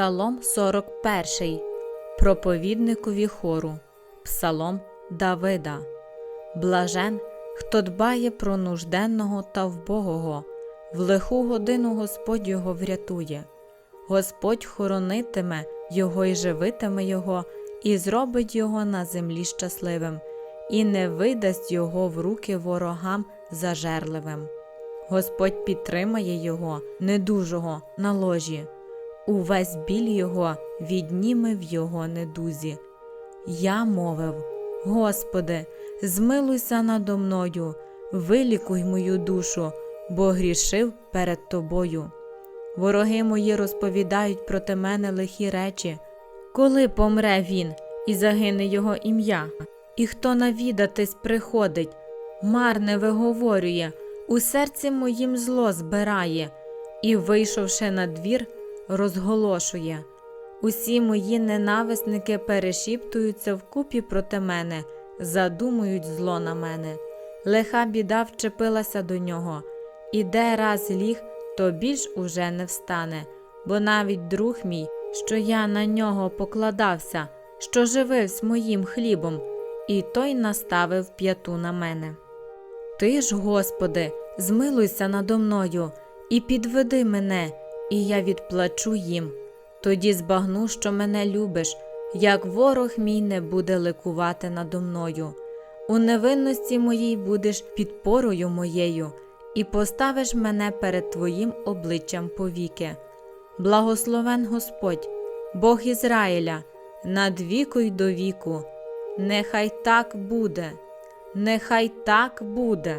Псалом 41. Проповідникові хору. Псалом Давида. Блажен, хто дбає про нужденного та вбогого, в лиху годину Господь його врятує. Господь хоронитиме його і живитиме його, і зробить його на землі щасливим, і не видасть його в руки ворогам зажерливим. Господь підтримає його, недужого, на ложі, увесь біль його відніме в його недузі. Я мовив: Господи, змилуйся надо мною, вилікуй мою душу, бо грішив перед Тобою. Вороги мої розповідають проти мене лихі речі, коли помре він і загине його ім'я, і хто навідатись приходить, марне виговорює, у серці моїм зло збирає, і, вийшовши на двір, розголошує. Усі мої ненависники перешіптуються вкупі проти мене, задумують зло на мене. Лиха біда вчепилася до нього, і де раз ліг, то більш уже не встане, бо навіть друг мій, що я на нього покладався, що живився моїм хлібом, і той наставив п'яту на мене. Ти ж, Господи, змилуйся надо мною і підведи мене, і я відплачу їм. Тоді збагну, що мене любиш, як ворог мій не буде ликувати надо мною. У невинності моїй будеш підпорою моєю, і поставиш мене перед Твоїм обличчям повіки. Благословен Господь, Бог Ізраїля, над віку й до віку. Нехай так буде, нехай так буде.